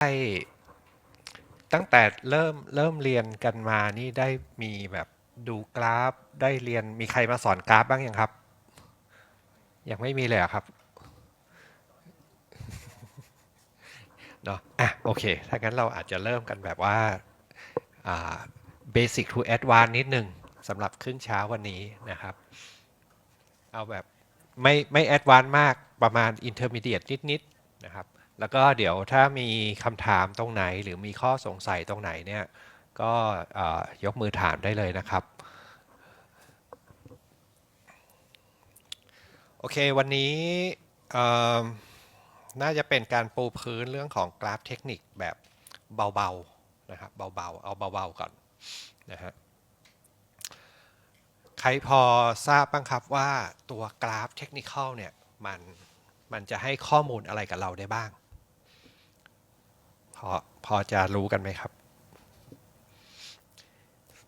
ได้ตั้งแต่เริ่มเริ่มเรียนกันมานี่ได้มีแบบดูกราฟได้เรียนมีใครมาสอนกราฟบ้างยังครับ ยังไม่มีเลยเหรอครับเนาะอะโอเค ถ้างั้นเราอาจจะเริ่มกันแบบว่าอ่า basic to advanced นิดหนึ่งสำหรับครึ่งเช้าวันนี้นะครับ เอาแบบไม่ไม่ advanced มากประมาณ intermediate นิดๆนะครับ แล้วก็เดี๋ยวถ้ามีคำถามตรงไหนหรือมีข้อสงสัยตรงไหนเนี่ยก็ยกมือถามได้เลยนะครับ โอเค วันนี้น่าจะเป็นการปูพื้นเรื่องของกราฟเทคนิคแบบเบาๆนะครับเบาๆเอาเบาๆก่อนนะฮะใครพอทราบบ้างครับว่าตัวกราฟเทคนิคเนี่ยมันมันจะให้ข้อมูลอะไรกับเราได้บ้าง พอพอจะรู้กันไหมครับ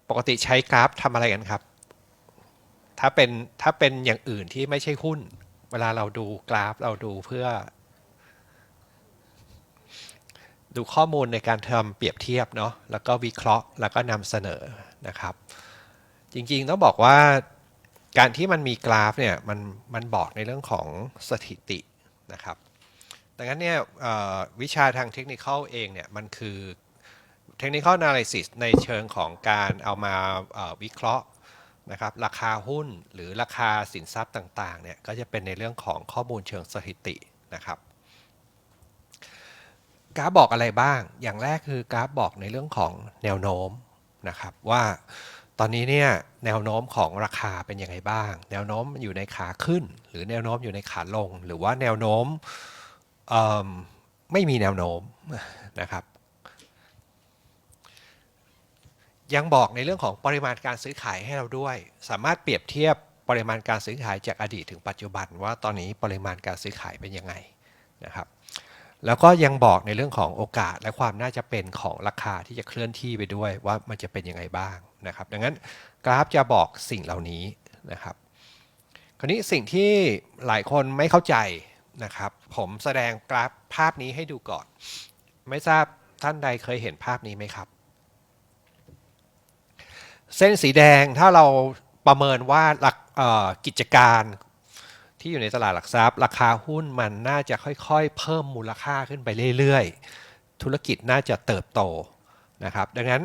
ปกติใช้กราฟทำอะไรกันครับ ถ้าเป็นถ้าเป็นอย่างอื่นที่ไม่ใช่หุ้น เวลาเราดูกราฟเราดูเพื่อ ดูข้อมูลในการทำเปรียบเทียบเนาะแล้วก็วิเคราะห์แล้วก็นำเสนอนะครับ จริงๆต้องบอกว่าการที่มันมีกราฟเนี่ยมันมันบอกในเรื่องของสถิตินะครับ ดังนั้นเนี่ยวิชาทางเทคนิคเองเนี่ยมันคือเทคนิค analysis ในเชิงของการเอามาวิเคราะห์นะครับราคาหุ้นหรือราคาสินทรัพย์ต่างๆเนี่ยก็จะเป็นในเรื่องของข้อมูลเชิงสถิตินะครับกราฟบอกอะไรบ้าง อย่างแรกคือกราฟบอกในเรื่องของแนวโน้มนะครับว่าตอนนี้เนี่ยแนวโน้มของราคาเป็นยังไงบ้าง แนวโน้มอยู่ในขาขึ้น หรือแนวโน้มอยู่ในขาลง หรือว่าแนวโน้ม ไม่มีแนวโน้มนะครับ ยังบอกในเรื่องของปริมาณการซื้อขายให้เราด้วย สามารถเปรียบเทียบปริมาณการซื้อขายจากอดีตถึงปัจจุบันว่าตอนนี้ปริมาณการซื้อขายเป็นยังไงนะครับ แล้วก็ยังบอกในเรื่องของโอกาสและความน่าจะเป็นของราคาที่จะเคลื่อนที่ไปด้วยว่ามันจะเป็นยังไงบ้างนะครับ ดังนั้นกราฟจะบอกสิ่งเหล่านี้นะครับ คราวนี้สิ่งที่หลายคนไม่เข้าใจ นะครับ ผมแสดงกราฟภาพนี้ให้ดูก่อน ไม่ทราบท่านใดเคยเห็นภาพนี้ไหมครับ เส้นสีแดงถ้าเราประเมินว่าหลักกิจการที่อยู่ในตลาดหลักทรัพย์ ราคาหุ้นมันน่าจะค่อยๆ เพิ่มมูลค่าขึ้นไปเรื่อยๆ ธุรกิจน่าจะเติบโตนะครับ ดังนั้น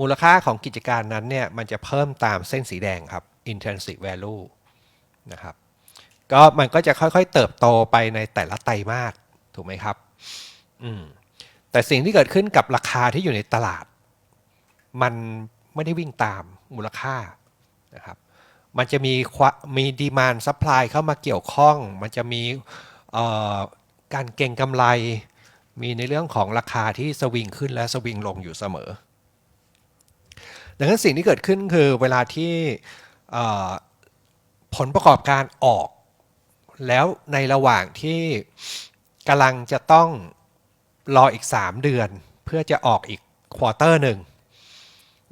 มูลค่าของกิจการนั้นเนี่ยมันจะเพิ่มตามเส้นสีแดงครับ intrinsic value นะครับ ก็มันก็จะค่อยๆเติบโตไปในแต่ละไตรมาสถูกไหมครับอืมแต่สิ่งที่เกิดขึ้นกับราคาที่อยู่ในตลาด มันไม่ได้วิ่งตามมูลค่านะครับมันจะมีมีดีมานซัพพลายเข้ามาเกี่ยวข้อง มันจะมีการเก็งกำไร มีในเรื่องของราคาที่สวิงขึ้นและสวิงลงอยู่เสมอ ดังนั้นสิ่งที่เกิดขึ้นคือเวลาที่ผลประกอบการออก แล้วในระหว่างที่กำลังจะต้องรออีก 3 เดือน เพื่อจะออกอีกควอเตอร์หนึ่ง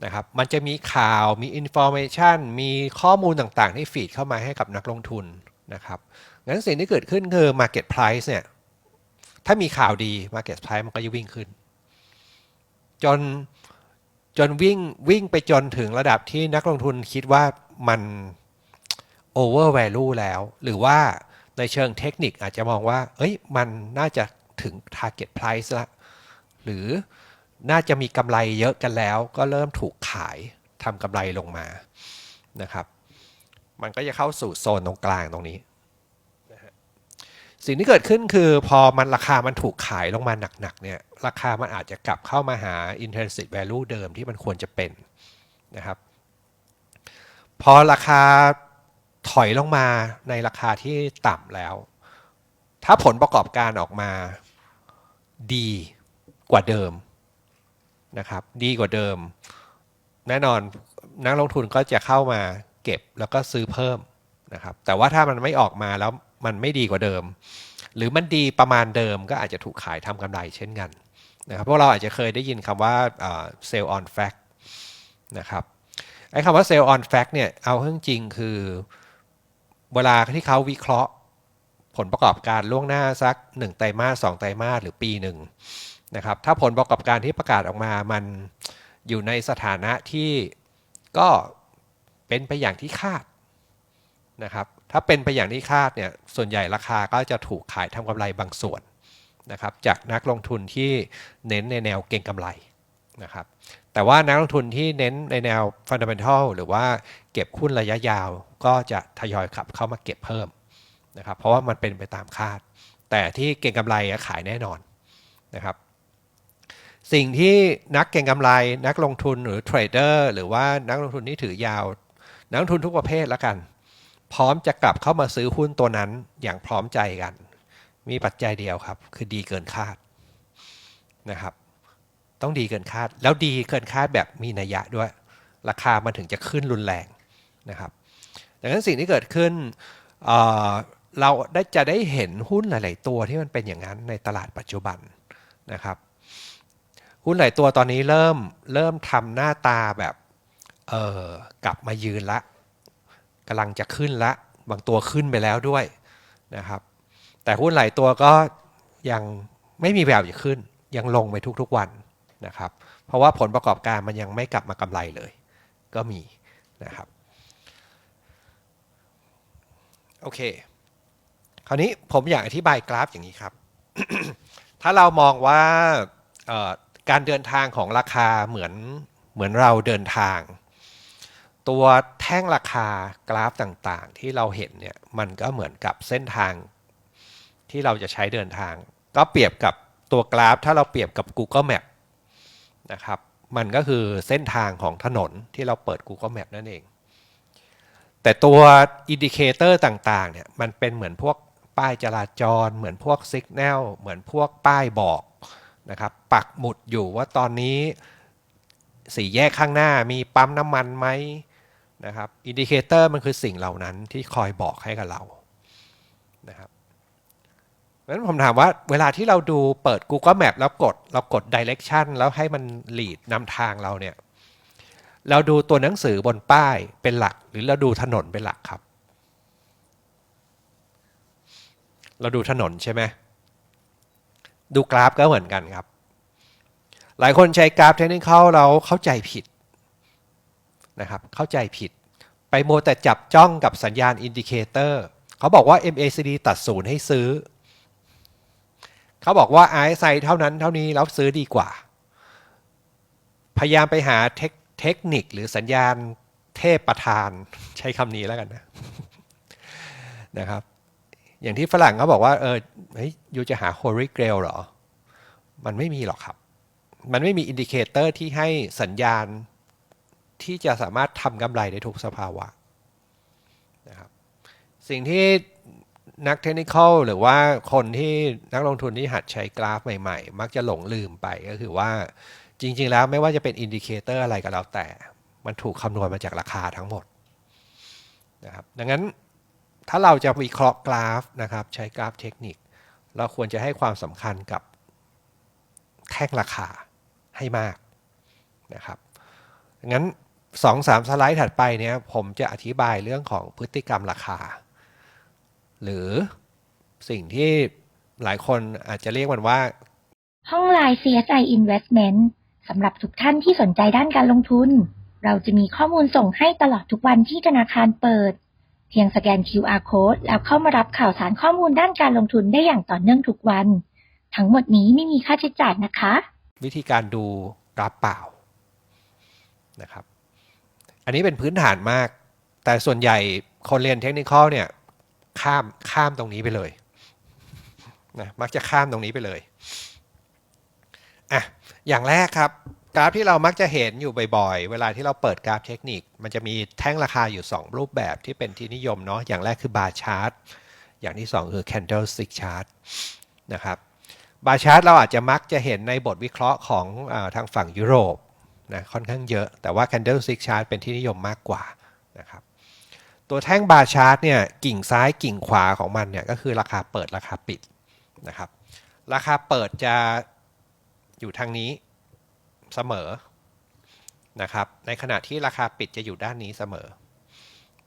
นะครับ มันจะมีข่าว มีอินโฟ a t ชันมีข้อมูลต่างๆ ที่ฟีดเข้ามาให้กับนักลงทุนนะครับ งั้นสิ่งที่เกิดขึ้นคือ Market Price เนี่ย ถ้ามีข่าวดี Market Price มันก็จะวิ่งขึ้น จนจนวิ่งวิ่งไปจนถึงระดับที่นักลงทุนคิดว่ามัน over value แล้ว หรือว่า ในเชิงเทคนิคอาจจะมองว่า เอ้ย มันน่าจะถึง target price ละ หรือน่าจะมีกำไรเยอะกันแล้ว ก็เริ่มถูกขายทำกำไรลงมา นะครับ มันก็จะเข้าสู่โซนตรงกลางตรงนี้ สิ่งที่เกิดขึ้นคือพอมันราคามันถูกขายลงมาหนักๆ เนี่ย ราคามันอาจจะกลับเข้ามาหา intrinsic value เดิมที่มันควรจะเป็นนะครับ พอราคา ถอยลงมาในราคาที่ต่ำแล้ว ถ้าผลประกอบการออกมาดีกว่าเดิมนะครับ ดีกว่าเดิม แน่นอนนักลงทุนก็จะเข้ามาเก็บแล้วก็ซื้อเพิ่มนะครับ แต่ว่าถ้ามันไม่ออกมาแล้วมันไม่ดีกว่าเดิม หรือมันดีประมาณเดิมก็อาจจะถูกขายทำกำไรเช่นกันนะครับพวกเราอาจจะเคยได้ยินคำว่าเซลล์ออนแฟกนะครับไอ้คำว่าเซลล์ออนแฟกเนี่ยเอาเรื่องจริงคือ เวลาที่เขาวิเคราะห์ผลประกอบการล่วงหน้าสัก 1 ไตรมาส2ไตรมาสหรือปีหนึ่งนะครับถ้าผลประกอบการที่ประกาศออกมามันอยู่ในสถานะที่ก็เป็นไปอย่างที่คาดนะครับถ้าเป็นไปอย่างที่คาดเนี่ยส่วนใหญ่ราคาก็จะถูกขายทำกำไรบางส่วนนะครับจากนักลงทุนที่เน้นในแนวเก็งกำไรนะครับแต่ว่านักลงทุนที่เน้นในแนวฟันดัมเบลทัลหรือว่าเก็บหุ้นระยะยาว ก็จะทยอยขับเข้ามาเก็บเพิ่มนะครับเพราะว่ามันเป็นไปตามคาด แต่ที่เก็งกำไรขายแน่นอนนะครับสิ่งที่นักเก็งกำไรนักลงทุนหรือเทรดเดอร์หรือว่านักลงทุนที่ถือยาว นักลงทุนทุกประเภทแล้วกัน พร้อมจะกลับเข้ามาซื้อหุ้นตัวนั้นอย่างพร้อมใจกัน มีปัจจัยเดียวครับ คือดีเกินคาดนะครับ ต้องดีเกินคาด แล้วดีเกินคาดแบบมีนัยยะด้วย ราคามันถึงจะขึ้นรุนแรงนะครับ ดังนั้นสิ่งที่เกิดขึ้นเเราได้จะได้เห็นหุ้นหลาย ๆ ตัวที่มันเป็นอย่างนั้นในตลาดปัจจุบันนะครับ หุ้นหลายตัวตอนนี้เริ่มเริ่มทำหน้าตาแบบเออกลับมายืนละกำลังจะขึ้นละ บางตัวขึ้นไปแล้วด้วยนะครับ แต่หุ้นหลายตัวก็ยังไม่มีแบบจะขึ้น ยังลงไปทุกๆวันนะครับ เพราะว่าผลประกอบการมันยังไม่กลับมากำไรเลย ก็มีนะครับ โอเค คราวนี้ผมอยากอธิบายกราฟอย่างนี้ครับ ถ้าเรามองว่าการเดินทางของราคาเหมือนเหมือนเราเดินทาง ตัวแท่งราคากราฟต่างๆ ที่เราเห็นเนี่ยมันก็เหมือนกับเส้นทางที่เราจะใช้เดินทาง ก็เปรียบกับตัวกราฟ ถ้าเราเปรียบกับ Google Map นะครับ มันก็คือเส้นทางของถนนที่เราเปิด Google Map นั่นเอง แต่ตัวอินดิเคเตอร์ต่างๆเนี่ยมันเป็นเหมือนพวกป้ายจราจร เหมือนพวกสัญญาณเหมือนพวกป้ายบอกนะครับปักหมุดอยู่ว่าตอนนี้สี่แยกข้างหน้ามีปั๊มน้ำมันไหมนะครับอินดิเคเตอร์มันคือสิ่งเหล่านั้นที่คอยบอกให้กับเรานะครับเพราะฉะนั้นผมถามว่าเวลาที่เราดูเปิด Google Map แล้วกดเรากด direction แล้วให้มัน lead นำทางเราเนี่ย เราดูตัวหนังสือบนป้ายเป็นหลัก หรือเราดูถนนเป็นหลักครับ เราดูถนนใช่ไหมดูกราฟก็เหมือนกันครับ หลายคนใช้กราฟเทคนิคเข้าเราเข้าใจผิดนะครับ เข้าใจผิด ไปโมแต่จับจ้องกับสัญญาณอินดิเคเตอร์เขาบอกว่า MACD ตัดศูนย์ให้ซื้อ เขาบอกว่า RSI เท่านั้นเท่านี้แล้วซื้อดีกว่า พยายามไปหาเทค เทคนิคหรือสัญญาณเทพประธานใช้คำนี้แล้วกันนะนะครับ อย่างที่ฝรั่งเขาบอกว่าเออเฮ้ยยูจะหา Holy Grail เหรอ มันไม่มีหรอกครับ มันไม่มีอินดิเคเตอร์ที่ให้สัญญาณที่จะสามารถทำกำไรได้ทุกสภาวะนะครับสิ่งที่นักเทคนิคอลหรือว่าคนที่นักลงทุนที่หัดใช้กราฟใหม่ ๆ มักจะหลงลืมไปก็คือว่า จริง ๆ แล้วไม่ว่าจะเป็นอินดิเคเตอร์อะไรก็แล้วแต่ มันถูกคำนวณมาจากราคาทั้งหมดนะครับดังนั้นถ้าเราจะวิเคราะห์กราฟนะครับใช้กราฟเทคนิค เราควรจะให้ความสำคัญกับแท่งราคาให้มากนะครับงั้นสองสามสไลด์ถัดไปเนี่ยผมจะอธิบายเรื่องของพฤติกรรมราคา หรือสิ่งที่หลายคนอาจจะเรียกมันว่า ห้องไลน์ CSI Investment สำหรับทุกท่านที่สนใจด้านการลงทุน เราจะมีข้อมูลส่งให้ตลอดทุกวันที่ธนาคารเปิด เพียงสแกน QR code แล้วเข้ามารับข่าวสารข้อมูลด้านการลงทุนได้อย่างต่อเนื่องทุกวัน ทั้งหมดนี้ไม่มีค่าใช้จ่ายนะคะ วิธีการดูกราฟเปล่านะครับ อันนี้เป็นพื้นฐานมาก แต่ส่วนใหญ่คนเรียนเทคนิคเนี่ยข้ามข้ามตรงนี้ไปเลยนะมักจะข้ามตรงนี้ไปเลยอะ อย่างแรกครับกราฟที่เรามักจะเห็นอยู่บ่อยๆ เวลาที่เราเปิดกราฟเทคนิค มันจะมีแท่งราคาอยู่ 2 รูปแบบที่เป็นที่นิยมเนาะอย่างแรกคือบาร์ชาร์ตอย่างที่ 2 คือ candlestick chart นะครับบาร์ชาร์ตเราอาจจะมักจะเห็นในบทวิเคราะห์ของอทางฝั่งยุโรปนะค่อนข้างเยอะ แต่ว่า candlestick chart เป็นที่นิยมมากกว่านะครับตัวแท่งบาร์ชาร์ตเนี่ยกิ่งซ้ายกิ่งขวาของมันเนี่ยก็คือราคาเปิดราคาปิดนะครับราคาเปิดจะ อยู่ทางนี้เสมอนะครับ ในขณะที่ราคาปิดจะอยู่ด้านนี้เสมอ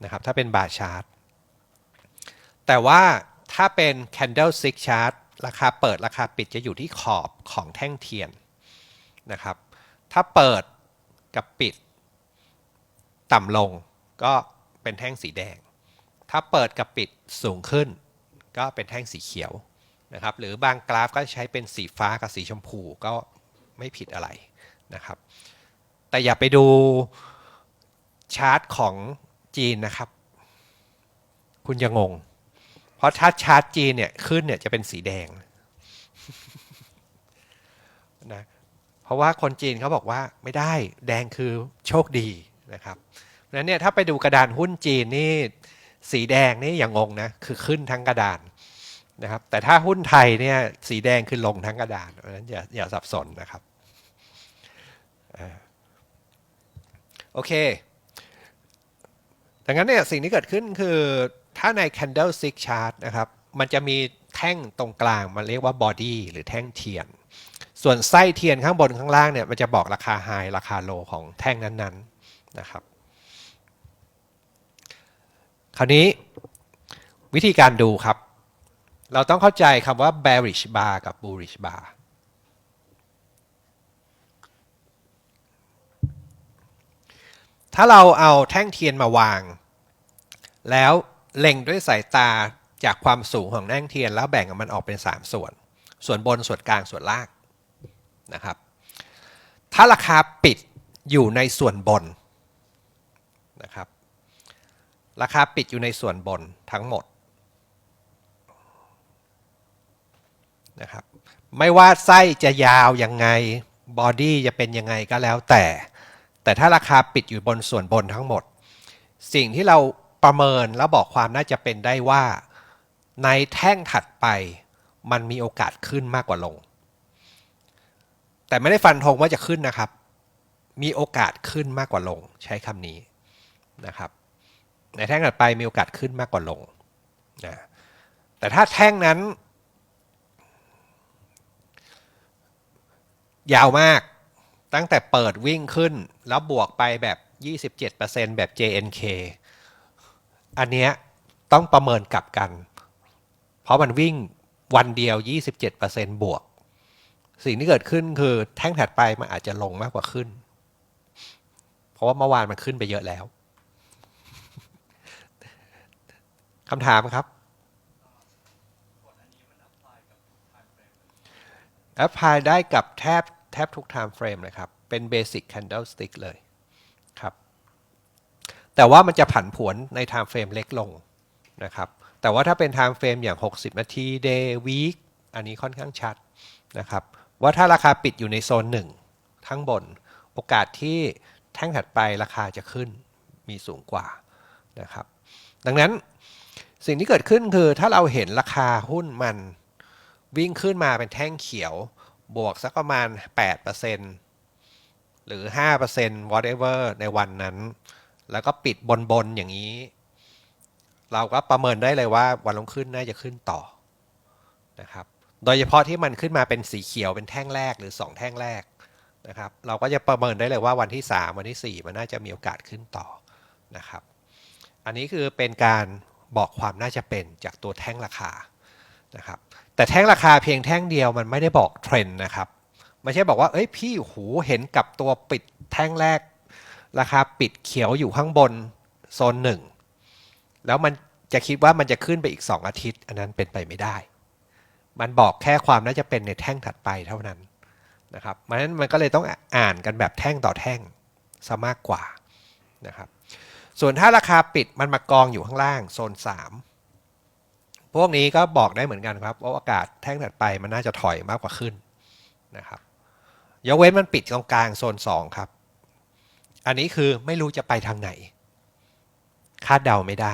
นะครับ ถ้าเป็นบาร์ชาร์ตแต่ว่าถ้าเป็น candlestick chart ราคาเปิดราคาปิดจะอยู่ที่ขอบของแท่งเทียนนะครับ ถ้าเปิดกับปิดต่ำลงก็เป็นแท่งสีแดง ถ้าเปิดกับปิดสูงขึ้น ก็เป็นแท่งสีเขียว นะครับหรือบางกราฟก็ใช้เป็นสีฟ้ากับสีชมพูก็ไม่ผิดอะไรนะครับแต่อย่าไปดูชาร์ตของจีนนะครับ คุณจะงง เพราะถ้าชาร์ตจีนเนี่ยขึ้นเนี่ยจะเป็นสีแดงนะเพราะว่าคนจีนเขาบอกว่าไม่ได้แดงคือโชคดีนะครับนั้นเนี่ยถ้าไปดูกระดานหุ้นจีนนี่สีแดงนี่อย่างงงนะคือขึ้นทั้งกระดาน นะครับแต่ถ้าหุ้นไทยเนี่ยสีแดงคือลงทั้งกระดานเพราะฉะนั้นอย่าอย่าสับสนนะครับอโอเค ดังนั้นเนี่ยสิ่งที่เกิดขึ้นคือถ้าใน candlestick chart นะครับ มันจะมีแท่งตรงกลางมันเรียกว่า body หรือแท่งเทียน ส่วนไส้เทียนข้างบนข้างล่างเนี่ยมันจะบอกราคา high ราคา low ของแท่งนั้นๆนะครับ คราวนี้วิธีการดูครับ เราต้องเข้าใจคำว่า bearish bar กับ bullish bar ถ้าเราเอาแท่งเทียนมาวาง แล้วเล็งด้วยสายตาจากความสูงของแท่งเทียน แล้วแบ่งมันออกเป็น 3 ส่วน ส่วนบนส่วนกลางส่วนล่างนะครับ ถ้าราคาปิดอยู่ในส่วนบนนะครับ ราคาปิดอยู่ในส่วนบนทั้งหมด นะครับไม่ว่าไส้จะยาวยังไงบอดี้จะเป็นยังไงก็แล้วแต่ แต่ถ้าราคาปิดอยู่บนส่วนบนทั้งหมด สิ่งที่เราประเมินแล้วบอกความน่าจะเป็นได้ว่า ในแท่งถัดไปมันมีโอกาสขึ้นมากกว่าลง แต่ไม่ได้ฟันธงว่าจะขึ้นนะครับ มีโอกาสขึ้นมากกว่าลง ใช้คำนี้นะครับ ในแท่งถัดไปมีโอกาสขึ้นมากกว่าลงนะแต่ถ้าแท่งนั้น ยาวมาก ตั้งแต่เปิดวิ่งขึ้น แล้วบวกไปแบบ 27%แบบ JNK อันเนี้ยต้องประเมินกลับกัน เพราะมันวิ่งวันเดียว 27%บวก สิ่งที่เกิดขึ้นคือแท่งถัดไปมันอาจจะลงมากกว่าขึ้น เพราะว่าเมื่อวานมันขึ้นไปเยอะแล้วคำถามครับแอปพลายได้กับแทบ แทบทุก time frame เลยครับ เป็น basic candlestick เลยครับ แต่ว่ามันจะผันผวนใน time frame เล็กลงนะครับ แต่ว่าถ้าเป็น time frame อย่าง 60 นาที day week อันนี้ค่อนข้างชัดนะครับ ว่าถ้าราคาปิดอยู่ในโซนหนึ่งทั้งบน โอกาสที่แท่งถัดไปราคาจะขึ้นมีสูงกว่านะครับ ดังนั้นสิ่งที่เกิดขึ้นคือถ้าเราเห็นราคาหุ้นมันวิ่งขึ้นมาเป็นแท่งเขียว บวกสักประมาณ 8%หรือ 5% whatever ในวันนั้น แล้วก็ปิดบนๆอย่างนี้ เราก็ประเมินได้เลยว่าวันลงขึ้นน่าจะขึ้นต่อนะครับ โดยเฉพาะที่มันขึ้นมาเป็นสีเขียวเป็นแท่งแรกหรือ 2 แท่งแรกนะครับ เราก็จะประเมินได้เลยว่าวันที่ 3 วันที่ 4 มันน่าจะมีโอกาสขึ้นต่อนะครับ อันนี้คือเป็นการบอกความน่าจะเป็นจากตัวแท่งราคา นะครับแต่แท่งราคาเพียงแท่งเดียวมันไม่ได้บอกเทรนด์นะครับไม่ใช่บอกว่าเอ้ยพี่หูเห็นกับตัวปิดแท่งแรก ราคาปิดเขียวอยู่ข้างบนโซนหนึ่งแล้วมันจะคิดว่ามันจะขึ้นไปอีก 2 อาทิตย์ อันนั้นเป็นไปไม่ได้ มันบอกแค่ความน่าจะเป็นในแท่งถัดไปเท่านั้นนะครับเพราะฉะนั้นมันก็เลยต้องอ่านกันแบบแท่งต่อแท่งซะมากกว่านะครับส่วนถ้าราคาปิดมันมากองอยู่ข้างล่างโซน 3 พวกนี้ก็บอกได้เหมือนกันครับว่าโอกาสแท่งถัดไปมันน่าจะถอยมากกว่าขึ้นนะครับยกเว้นมันปิดตรงกลางโซน2ครับ อันนี้คือไม่รู้จะไปทางไหน คาดเดาไม่ได้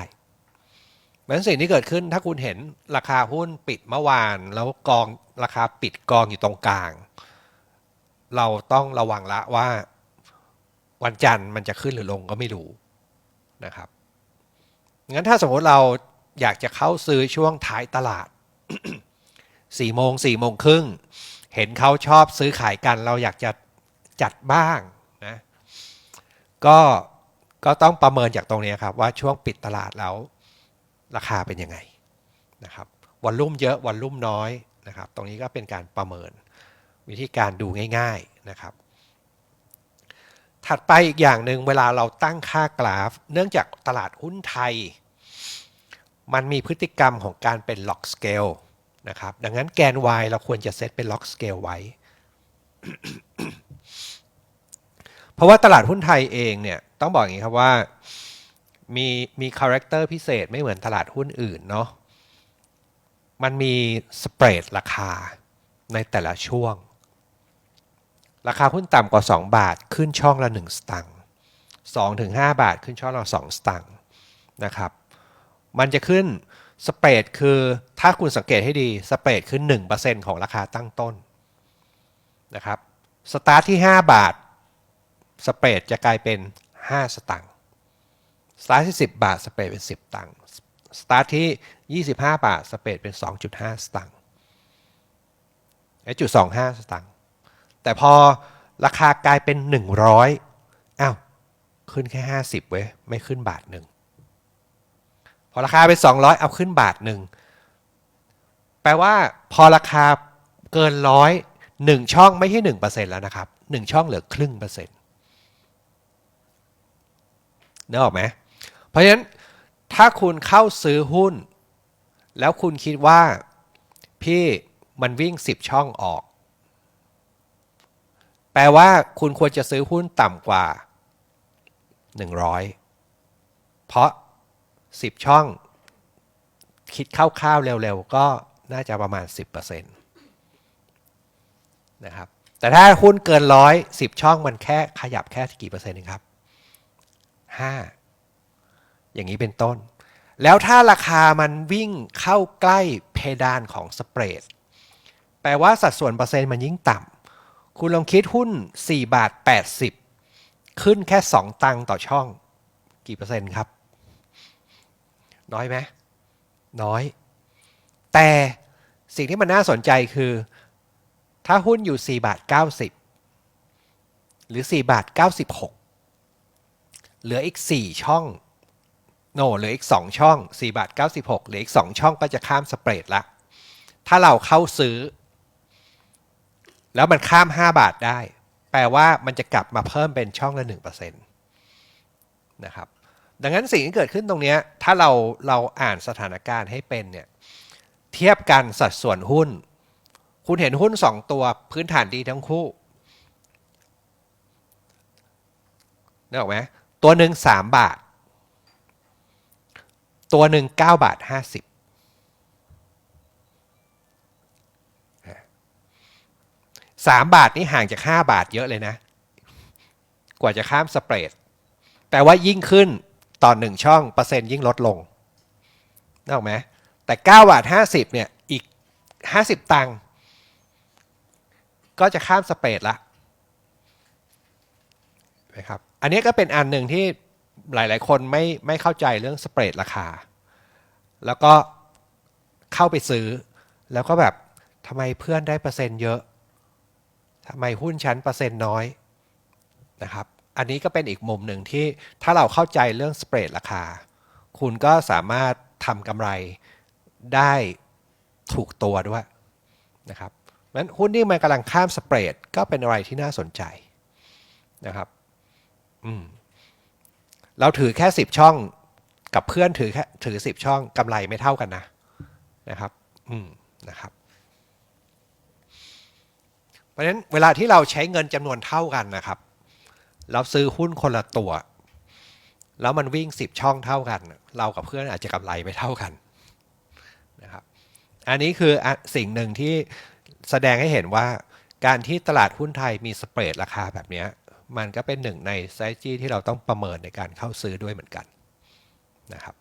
เหมือนสิ่งที่เกิดขึ้นถ้าคุณเห็นราคาหุ้นปิดเมื่อวาน แล้วกองราคาปิดกองอยู่ตรงกลาง เราต้องระวังละว่าวันจันทร์มันจะขึ้นหรือลงก็ไม่รู้นะครับงั้นถ้าสมมติเรา อยากจะเข้าซื้อช่วงท้ายตลาดสี่โมงสี่โมงครึ่งเห็นเขาชอบซื้อขายกัน เราอยากจะจัดบ้างนะก็ก็ต้องประเมินจากตรงนี้ครับ ว่าช่วงปิดตลาดแล้ว ราคาเป็นยังไงนะครับวอลลุ่มเยอะวอลลุ่มน้อยนะครับ ตรงนี้ก็เป็นการประเมินวิธีการดูง่าย ๆนะครับ ถัดไปอีกอย่างหนึ่งเวลาเราตั้งค่ากราฟ เนื่องจากตลาดหุ้นไทย มันมีพฤติกรรมของการเป็น log scale นะครับดังนั้นแกน y เราควรจะเซตเป็น log scale ไว้ เพราะว่าตลาดหุ้นไทยเองเนี่ยต้องบอกอย่างนี้ครับว่ามีมีคาแรคเตอร์พิเศษไม่เหมือนตลาดหุ้นอื่นเนาะมันมีสเปรดราคาในแต่ละช่วง ราคาหุ้นต่ำกว่า 2 บาทขึ้นช่องละ 1 สตังค์2ถึง5บาทขึ้นช่องละ 2 สตังค์นะครับ มันจะขึ้นสเปรดคือถ้าคุณสังเกตให้ดีสเปรดคือ1%ของราคาตั้งต้นนะครับสตาร์ทที่ 5 บาท สเปรดจะกลายเป็น 5 สตังค์สตาร์ทที่ 10 บาท สเปรดเป็น 10 ตังค์สตาร์ทที่ 25 บาท สเปรดเป็น 2.5 สตังค์ไอจุด25สตังค์แต่พอราคากลายเป็น 100อ้าวขึ้นแค่ 50 เว้ย ไม่ขึ้นบาทหนึ่ง พอราคาเป็น 200 เอาขึ้นบาทหนึ่ง แปลว่าพอราคาเกินร้อยหนึ่งช่องไม่ใช่หนึ่งเปอร์เซ็นต์แล้วนะครับหนึ่งช่องเหลือครึ่งเปอร์เซ็นต์นึกออกไหมเพราะฉะนั้นถ้าคุณเข้าซื้อหุ้น แล้วคุณคิดว่า พี่มันวิ่ง 10 ช่องออก แปลว่าคุณควรจะซื้อหุ้นต่ำกว่า 100 เพราะ 10 ช่อง คิดคร่าวๆเร็วๆ ก็น่าจะประมาณ 10%นะครับแต่ถ้าหุ้นเกินร้อยสิบช่องมันแค่ขยับแค่กี่เปอร์เซ็นต์เองครับห้าอย่างนี้เป็นต้น แล้วถ้าราคามันวิ่งเข้าใกล้เพดานของสเปรดแปลว่าสัดส่วนเปอร์เซ็นต์มันยิ่งต่ำคุณลองคิดหุ้น 4 บาท 80 ขึ้นแค่ 2 ตังค์ต่อช่อง กี่เปอร์เซ็นต์ครับ น้อยไหมน้อย แต่สิ่งที่มันน่าสนใจคือ ถ้าหุ้นอยู่ 4 บาท 90 หรือ 4 บาท 96 เหลืออีก 4 ช่องโนเหลืออีก 2 ช่อง 4 บาท 96 เหลืออีก 2 ช่องก็จะข้ามสเปรดละ ถ้าเราเข้าซื้อ แล้วมันข้าม 5 บาทได้ แปลว่ามันจะกลับมาเพิ่มเป็นช่องละ 1%นะครับ ดังนั้นสิ่งที่เกิดขึ้นตรงนี้ถ้าเราเราอ่านสถานการณ์ให้เป็นเนี่ยเทียบกันสัดส่วนหุ้น คุณเห็นหุ้น 2 ตัวพื้นฐานดีทั้งคู่นึกออกไหมตัวหนึ่ง3 บาท ตัวหนึ่ง9บาท 50 3บาทนี่ห่างจาก5บาทเยอะเลยนะ กว่าจะข้ามสเปรดแปลว่ายิ่งขึ้น ต่อหนึ่งช่องเปอร์เซ็นต์ยิ่งลดลงนึกออกไหมแต่9บาท50เนี่ยอีก 50 ตังค์ก็จะข้ามสเปรดละนะครับอันนี้ก็เป็นอันหนึ่งที่หลายๆ คนไม่ไม่เข้าใจเรื่องสเปรดราคา แล้วก็เข้าไปซื้อ แล้วก็แบบทำไมเพื่อนได้เปอร์เซ็นต์เยอะทำไมหุ้นชั้นเปอร์เซ็นต์น้อยนะครับ อันนี้ก็เป็นอีกมุมหนึ่งที่ถ้าเราเข้าใจเรื่องสเปรดราคา คุณก็สามารถทำกำไรได้ถูกตัวด้วยนะครับนั้นหุ้นที่มันกำลังข้ามสเปรดก็เป็นอะไรที่น่าสนใจนะครับอืมเราถือแค่ 10 ช่องกับเพื่อนถือแค่ถือ 10 ช่องกำไรไม่เท่ากันนะนะครับอืมนะครับเพราะฉะนั้นเวลาที่เราใช้เงินจำนวนเท่ากันนะครับ เราซื้อหุ้นคนละตัว แล้วมันวิ่ง 10 ช่องเท่ากัน เรากับเพื่อนอาจจะกำไรไม่เท่ากันนะครับอันนี้คือสิ่งหนึ่งที่แสดงให้เห็นว่าการที่ตลาดหุ้นไทยมีสเปรดราคาแบบนี้มันก็เป็นหนึ่งใน s t r a t e g y ที่เราต้องประเมินในการเข้าซื้อด้วยเหมือนกันนะครับ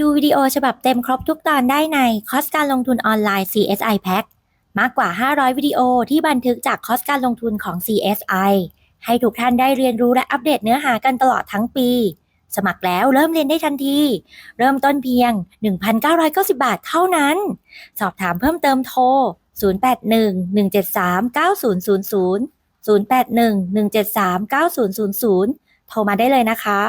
ดูวิดีโอฉบับเต็มครบทุกตอนได้ในคอสการลงทุนออนไลน์ CSI Pack มากกว่า 500 วิดีโอที่บันทึกจากคอสการลงทุนของ CSI ให้ทุกท่านได้เรียนรู้และอัปเดตเนื้อหากันตลอดทั้งปี สมัครแล้วเริ่มเรียนได้ทันที เริ่มต้นเพียง 1,990 บาทเท่านั้น สอบถามเพิ่มเติมโทร 0811739000 0811739000 โทรมาได้เลยนะคะ